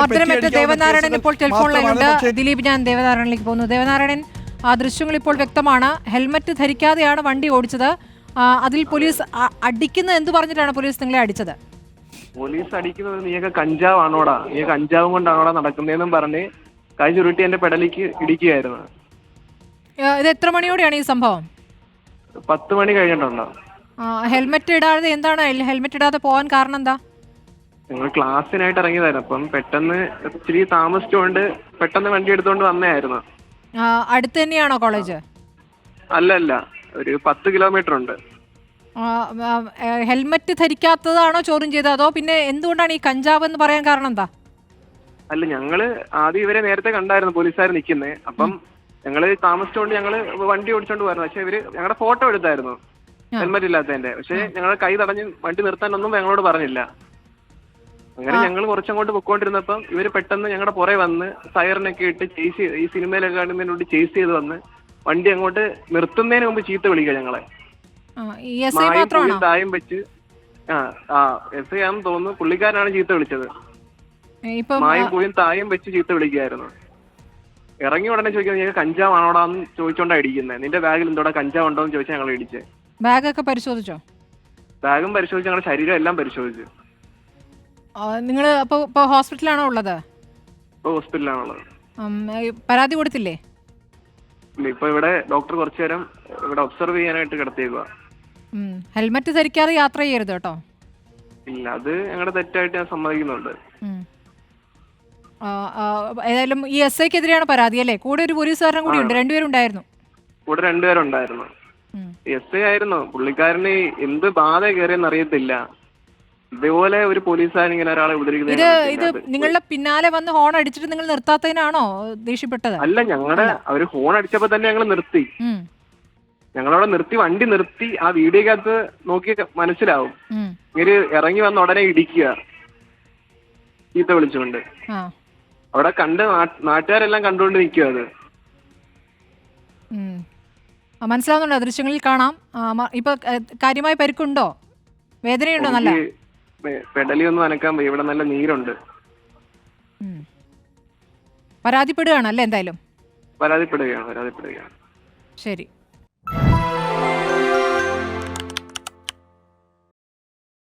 മർദ്ദനമേറ്റ ദേവനാരായണൻ ഇപ്പോൾ ടെലിഫോൺ ലൈനുണ്ട് ദിലീപ് ഞാൻ ദേവനാരായണനിലേക്ക് പോകുന്നു. ദേവനാരായണൻ ആ ദൃശ്യങ്ങൾ ഇപ്പോൾ വ്യക്തമാണ്. ഹെൽമറ്റ് ധരിക്കാതെയാണ് വണ്ടി ഓടിച്ചത്. അതിൽ പോലീസ് അടിക്കുന്ന എന്ത് പറഞ്ഞിട്ടാണ് പോലീസ് നിങ്ങളെ അടിച്ചത്? പോലീസ് അടിക്കുന്നത് നീയൊക്കെ കഞ്ചാവാണോടാ? നീ കഞ്ചാവും കൊണ്ടാണോടാ നടക്കുന്നതെന്നും പറഞ്ഞ് കൈ ചുരുട്ടി എന്റെ പെടലിക്ക് ഇടിക്കുകയായിരുന്നു. ഇത് എത്ര മണിയോടെയാണ് ഈ സംഭവം? പത്ത് മണി കഴിഞ്ഞിട്ടുണ്ടോ? ഹെൽമെറ്റ് ഇടാതെ എന്താണ്? ഹെൽമെറ്റ് ഹെൽമറ്റ് ഇടാതെ പോകാൻ കാരണം എന്താ? ഞങ്ങൾ ക്ലാസ്സിനായിട്ട് ഇറങ്ങിയതായിരുന്നു. അപ്പം പെട്ടെന്ന് ഇച്ചിരി താമസിച്ചുകൊണ്ട് പെട്ടെന്ന് വണ്ടി എടുത്തുകൊണ്ട് വന്നതായിരുന്നു അടുത്ത് തന്നെയാണോ കോളേജ്? അല്ലല്ല അല്ല ഒരു പത്ത് കിലോമീറ്റർ ഉണ്ട്. ഹെൽമറ്റ് ധരിക്കാത്തതാണോ ചോദ്യം ചെയ്തത്? അതോ പിന്നെ എന്തുകൊണ്ടാണ് ഈ കഞ്ചാവ് എന്ന് പറയാൻ കാരണം എന്താ? അല്ല ഞങ്ങൾ ആദ്യം ഇവരെ നേരത്തെ കണ്ടായിരുന്നു പോലീസുകാർ നിൽക്കുന്നത് അപ്പം ഞങ്ങൾ താമസിച്ചുകൊണ്ട് ഞങ്ങൾ വണ്ടി ഓടിച്ചോണ്ട് പോയിരുന്നു. പക്ഷെ ഇവർ ഞങ്ങളുടെ ഫോട്ടോ എടുത്തായിരുന്നു. ഹെൽമെറ്റ് ഇല്ലാത്തതിന്റെ. പക്ഷെ ഞങ്ങളുടെ കൈ തടഞ്ഞ് വണ്ടി നിർത്താനൊന്നും ഞങ്ങളോട് പറഞ്ഞില്ല. അങ്ങനെ ഞങ്ങൾ കുറച്ചങ്ങോട്ട് പൊക്കോണ്ടിരുന്നപ്പം ഇവർ പെട്ടെന്ന് ഞങ്ങളുടെ പുറകെ വന്ന് സൈറനൊക്കെ ഇട്ട് ചേസ് ഈ സിനിമയിലൊക്കെ കാണുന്നതിനോട് ചേസ് ചെയ്ത് വന്ന് വണ്ടി അങ്ങോട്ട് നിർത്തുന്നതിന് മുമ്പ് ചീത്ത വിളിക്കുക ഞങ്ങളെ. മായും തായും വെച്ച് ആ ആ എസ് ഐ ആണെന്ന് തോന്നുന്നു പുള്ളിക്കാരനാണ് ചീത്ത വിളിച്ചത്. മായും പൂയും തായും വെച്ച് ചീത്ത വിളിക്കുകയായിരുന്നു. ഇറങ്ങി ഉടനെ ചോദിക്കുന്നത് ഞങ്ങൾ കഞ്ചാവാണോടാന്ന് ചോദിച്ചോണ്ടാ ഇടിക്കുന്നത് നിന്റെ ബാഗിൽ എന്തോടാ? കഞ്ചാവ് ഉണ്ടോ എന്ന് ചോദിച്ചാൽ ഞങ്ങൾ ഇടിച്ചേ. ബാഗൊക്കെ പരിശോധിച്ചോ? ബാഗും പരിശോധിച്ച് ഞങ്ങളുടെ ശരീരം എല്ലാം പരിശോധിച്ചു. നിങ്ങൾ അപ്പോൾ ഇപ്പോൾ ഹോസ്പിറ്റലാണോ ഉള്ളത്? ഉം, ഈ പരാതി കൊടുത്തില്ലേ? ഇപ്പൊ ഇവിടെ ഡോക്ടർ കുറച്ചു നേരം ഇവിടെ ഒബ്സർവ് ചെയ്യാനായിട്ട് കിടത്തിയേക്കുക ഉം, ഹെൽമറ്റ് ധരിക്കാതെ യാത്ര ചെയ്യരുത് കേട്ടോ? ഇല്ല അത് ഞങ്ങളുടെ തെറ്റായിട്ട് ഞാൻ സമ്മതിക്കുന്നുണ്ട്. ഉം. ആ, ആ, ഏതായാലും ഈ എസ് ഐക്കെതിരെയാണ് പരാതി അല്ലേ? കൂടെ ഒരു പോലീസുകാരനും കൂടി ഉണ്ട് രണ്ടുപേരും ഉണ്ടായിരുന്നു കൂടെ രണ്ടുപേരുണ്ടായിരുന്നു. ഉം. എസ് ഐ ആയിരുന്നു. പുള്ളിക്കാരന് എന്ത് ബാധ കയറിയെന്ന് അറിയത്തില്ല. ഇതേപോലെ ഒരു പോലീസുകാരൻ ഇങ്ങനെ ഒരാളെ ഇത് ഇത് ഉപദ്രവിക്കുന്നത് നിങ്ങളുടെ പിന്നാലെ വന്ന് ഹോൺ അടിച്ചിട്ട് നിങ്ങൾ നിർത്താത്തതിനാണോ ദേഷ്യപ്പെട്ടത്? അല്ല ഞങ്ങളുടെ അവർ ഹോൺ അടിച്ചപ്പോ തന്നെ ഞങ്ങൾ നിർത്തി. ഉം, ഞങ്ങളവിടെ നിർത്തി വണ്ടി നിർത്തി ആ വീഡിയോക്കകത്ത് നോക്കി മനസ്സിലാവും. ഉം, ഇവർ ഇറങ്ങി വന്ന ഉടനെ ഇടിക്കുക. ചീത്ത വിളിച്ചുകൊണ്ട്. ആ. അവിടെ കണ്ട് നാട്ടുകാരെല്ലാം കണ്ടുകൊണ്ട് നിൽക്കുക അത്. ഉം. ആ, മനസ്സിലാവുന്നുണ്ടോ ദൃശ്യങ്ങളിൽ കാണാം. ആ, മ- ഇപ്പൊ ഏ, കാര്യമായ പരിക്കുണ്ടോ? വേദനയുണ്ടോ നല്ല? എനിക്ക് പെടലി ഒന്ന് അനക്കാൻ പോയി ഇവിടെ നല്ല നീരുണ്ട്. ഉം. പരാതിപ്പെടുകയാണ് അല്ലേ എന്തായാലും? പരാതിപ്പെടുകയാണ് പരാതിപ്പെടുകയാണ്. ശരി.